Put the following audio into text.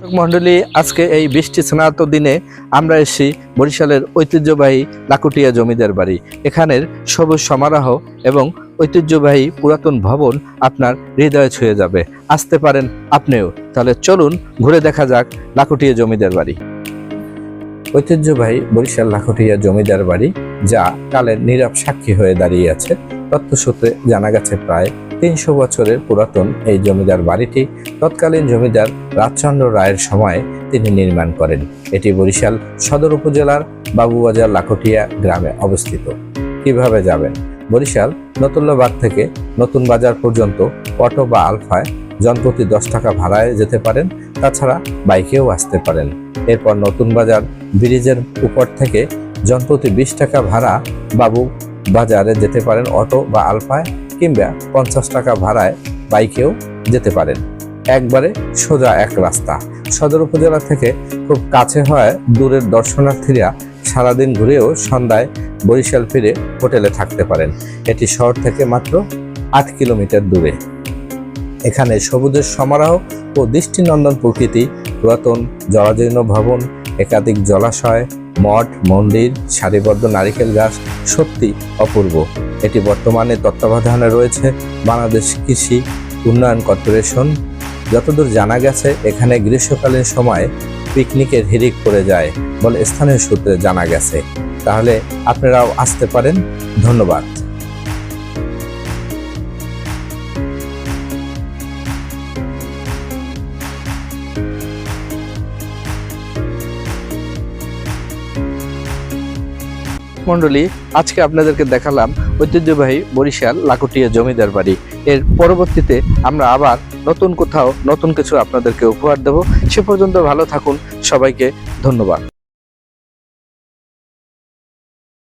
দর্শক মণ্ডলী, আজকে এই বৃষ্টি স্নাত দিনে আমরা এসেছি বরিশালের ঐতিহ্যবাহী লাকুটিয়া জমিদার বাড়ি। এখানের সবুজ সমারোহ এবং ঐতিহ্যবাহী পুরাতন ভবন আপনার হৃদয়ে ছুঁয়ে যাবে। আসতে পারেন আপনিও। তাহলে চলুন ঘুরে দেখা যাক লাকুটিয়া জমিদার বাড়ি। ঐতিহ্যবাহী বরিশাল লাখটিয়া জমিদার বাড়ি, যা কালের নীরব সাক্ষী হয়ে দাঁড়িয়ে আছে, তথ্যসূত্রে জানা গেছে প্রায় তিনশো বছরের পুরাতন এই জমিদার বাড়িটি তৎকালীন জমিদার রাজচন্দ্র রায়ের সময়ে তিনি নির্মাণ করেন। এটি বরিশাল সদর উপজেলার বাবুবাজার লাখটিয়া গ্রামে অবস্থিত। কীভাবে যাবেন? বরিশাল নতুল্লাবাদ থেকে নতুন বাজার পর্যন্ত অটো বা আলফায় জনপ্রতি দশ টাকা ভাড়ায় যেতে পারেন, তাছাড়া বাইকেও আসতে পারেন। এরপর নতুন বাজার ব্রিজের উপর থেকে জনপ্রতি বিশ টাকা ভাড়া বাবু বাজারে যেতে পারেন অটো বা আলফায়। কিংবা পঞ্চাশ টাকা ভাড়ায় বাইকেও যেতে পারেন। একবারে সোজা এক রাস্তা। সদর উপজেলা থেকে খুব কাছে হয় দূরের দর্শনার্থীরা সারাদিন ঘুরেও সন্ধ্যায় বরিশাল ফিরে হোটেলে থাকতে পারেন। এটি শহর থেকে মাত্র আট কিলোমিটার দূরে। এখানে সবুজের সমারোহ ও দৃষ্টিনন্দন প্রকৃতি, পুরাতন জরাজীর্ণ ভবন, একাধিক জলাশয়, মঠ, মন্দির, সারিবদ্ধ নারিকেল গাছ সত্যি অপূর্ব। এটি বর্তমানে তত্ত্বাবধানে রয়েছে বাংলাদেশ কৃষি উন্নয়ন কর্পোরেশন। যতদূর জানা গেছে, এখানে গ্রীষ্মকালীন সময় পিকনিকের হিরিক পড়ে যায় বলে স্থানীয় সূত্রে জানা গেছে। তাহলে আপনারাও আসতে পারেন। ধন্যবাদ। মণ্ডলী আজকে আপনাদেরকে দেখালাম ঐতিহ্যবাহী বরিশাল লাকুটিয়া জমিদার বাড়ি। এর পরবর্তীতে আমরা আবার নতুন কোথাও নতুন কিছু আপনাদেরকে উপহার দেব। সে পর্যন্ত ভালো থাকুন। সবাইকে ধন্যবাদ।